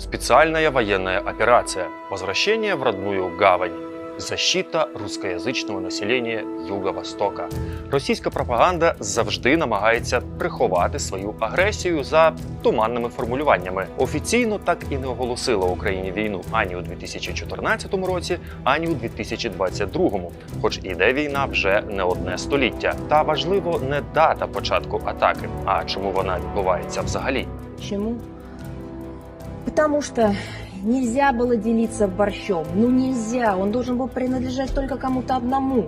Специальная военная операция. Возвращение в родную гавань. Защита рускоязичного населення Юго-Востока. Російська пропаганда завжди намагається приховати свою агресію за туманними формулюваннями. Офіційно так і не оголосила Україні війну ані у 2014 році, ані у 2022, хоч іде війна вже не одне століття. Та важливо не дата початку атаки, а чому вона відбувається взагалі. Почему? Потому что нельзя было делиться борщом. Ну нельзя. Он должен был принадлежать только кому-то одному.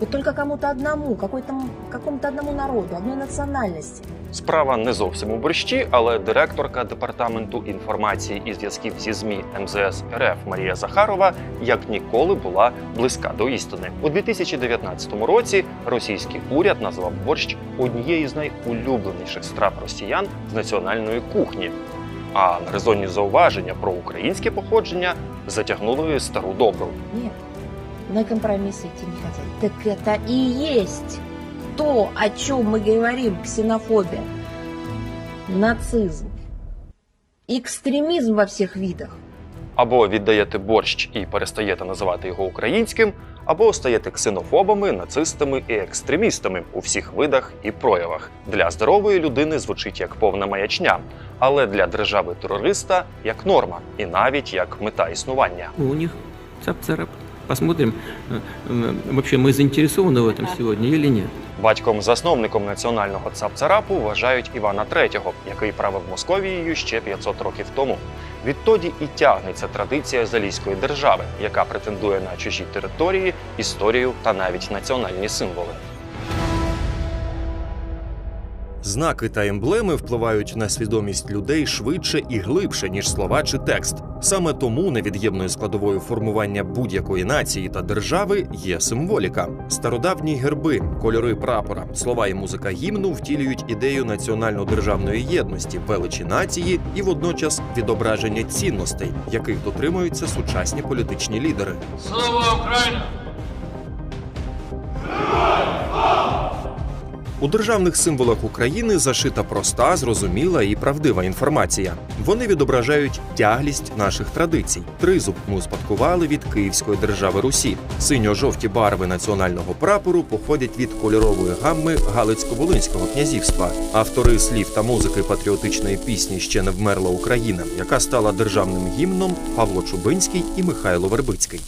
Вот только кому-то одному, какому-то одному народу, одной национальности. Справа не зовсім у борщі, але директорка департаменту інформації і зв'язків зі ЗМІ МЗС РФ Марія Захарова як ніколи була близька до істини. У 2019 році російський уряд назвав борщ однією з найулюбленіших страв росіян з національної кухні. А на резонні зауваження про українське походження затягнули стару добру. Нет, на компромиссы идти не хотели. Так это и есть то, о чем мы говорим, ксенофобия, нацизм, экстремизм во всех видах. Або віддаєте борщ і перестаєте називати його українським, або стаєте ксенофобами, нацистами і екстремістами у всіх видах і проявах. Для здорової людини звучить як повна маячня, але для держави терориста як норма, і навіть як мета існування. У них цап-царап. Посмотрим, э, э, вообще мы заинтересованы в этом сегодня или нет. Батьком-засновником національного цапцарапу вважають Івана III, який правив Московією ще 500 років тому. Відтоді і тягнеться традиція залізької держави, яка претендує на чужі території, історію та навіть національні символи. Знаки та емблеми впливають на свідомість людей швидше і глибше, ніж слова чи текст. Саме тому невід'ємною складовою формування будь-якої нації та держави є символіка. Стародавні герби, кольори прапора, слова і музика гімну втілюють ідею національно-державної єдності, величі нації і водночас відображення цінностей, яких дотримуються сучасні політичні лідери. Слава Україна! У державних символах України зашита проста, зрозуміла і правдива інформація. Вони відображають тяглість наших традицій. Тризуб ми успадкували від Київської держави Русі. Синьо-жовті барви національного прапору походять від кольорової гамми Галицько-Волинського князівства. Автори слів та музики патріотичної пісні Ще не вмерла Україна, яка стала державним гімном Павло Чубинський і Михайло Вербицький.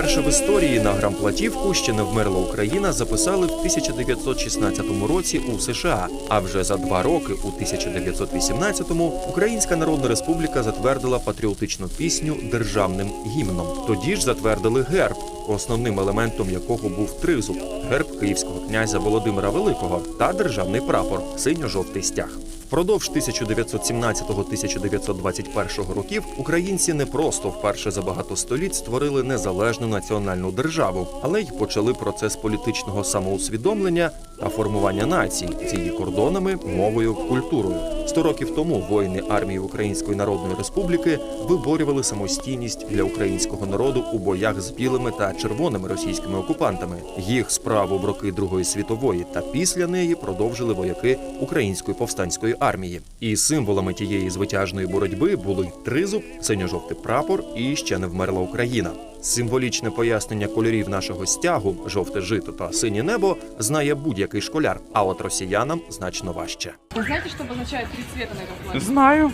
Вперше в історії на грамплатівку ще не вмерла Україна записали в 1916 році у США. А вже за два роки, у 1918-му, Українська Народна Республіка затвердила патріотичну пісню державним гімном. Тоді ж затвердили герб, основним елементом якого був тризуб, герб київського князя Володимира Великого та державний прапор синьо-жовтий стяг. Впродовж 1917-1921 років українці не просто вперше за багато століть створили незалежну національну державу, але й почали процес політичного самоусвідомлення та формування нації з її кордонами, мовою, культурою. Сто років тому воїни армії Української Народної Республіки виборювали самостійність для українського народу у боях з білими та червоними російськими окупантами. Їх справу в роки Другої світової та після неї продовжили вояки Української повстанської армії. І символами тієї звитяжної боротьби були тризуб, синьо-жовтий прапор і ще не вмерла Україна. Символічне пояснення кольорів нашого стягу, жовте жито та синє небо, знає будь-який школяр, а от росіянам значно важче. Вы знаете, что обозначает три цвета на этом флаге? Знаю.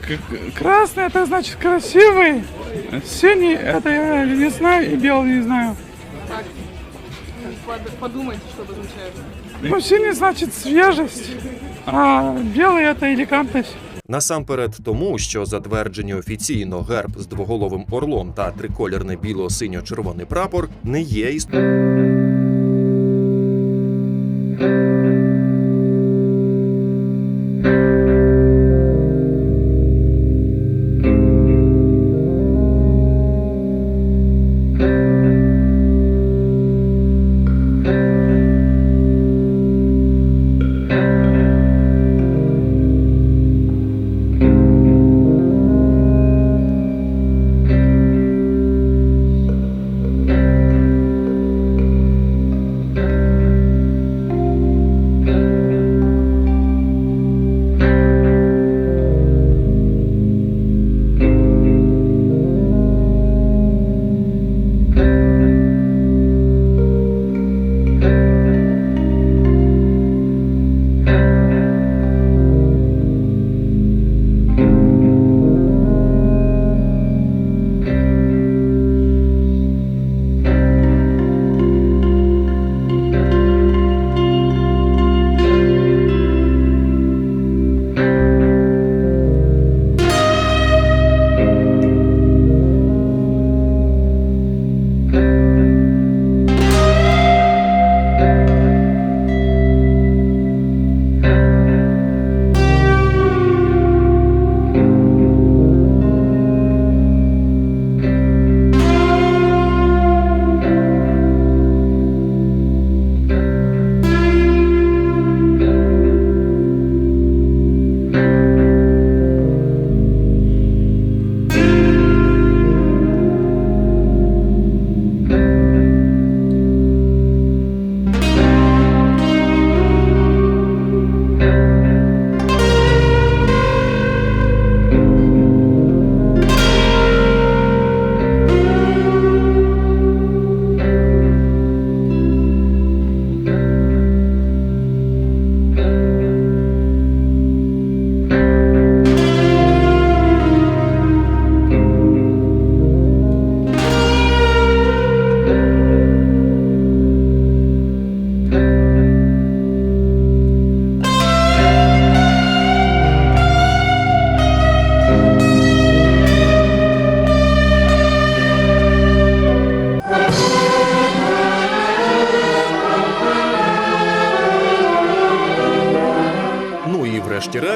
К- Красный это значит красивый. Синий это я не знаю и белый не знаю. Так, под- подумайте, что обозначает. Ну, синий значит свежесть, а белый это элегантность. Насамперед тому, що затверджені офіційно герб з двоголовим орлом та триколірний біло-синьо-червоний прапор не є іс...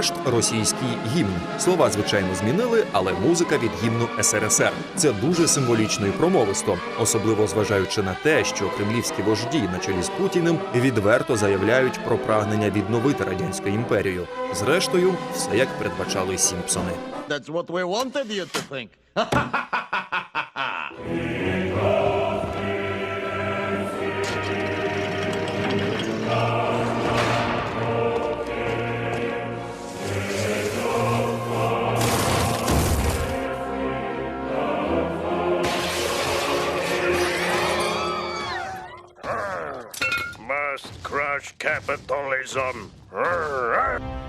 врешті-решт, російський гімн. Слова, звичайно, змінили, але музика від гімну СРСР. Це дуже символічно і промовисто, особливо зважаючи на те, що кремлівські вожді на чолі з Путіним відверто заявляють про прагнення відновити радянську імперію. Зрештою, все як передбачали Сімпсони. That's what we wanted you to think. capitalism.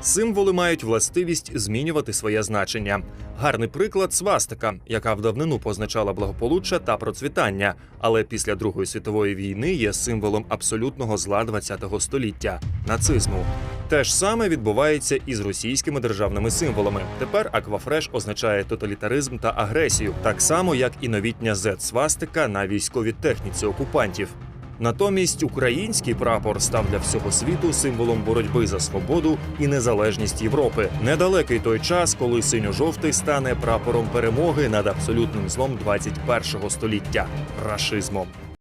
Символи мають властивість змінювати своє значення. Гарний приклад свастика, яка в давнину позначала благополуччя та процвітання, але після Другої світової війни є символом абсолютного зла ХХ століття нацизму. Те ж саме відбувається і з російськими державними символами. Тепер аквафреш означає тоталітаризм та агресію, так само як і новітня Z-свастика на військовій техніці окупантів. Натомість український прапор став для всього світу символом боротьби за свободу і незалежність Європи. Недалекий той час, коли синьо-жовтий стане прапором перемоги над абсолютним злом 21-го століття рашизмом.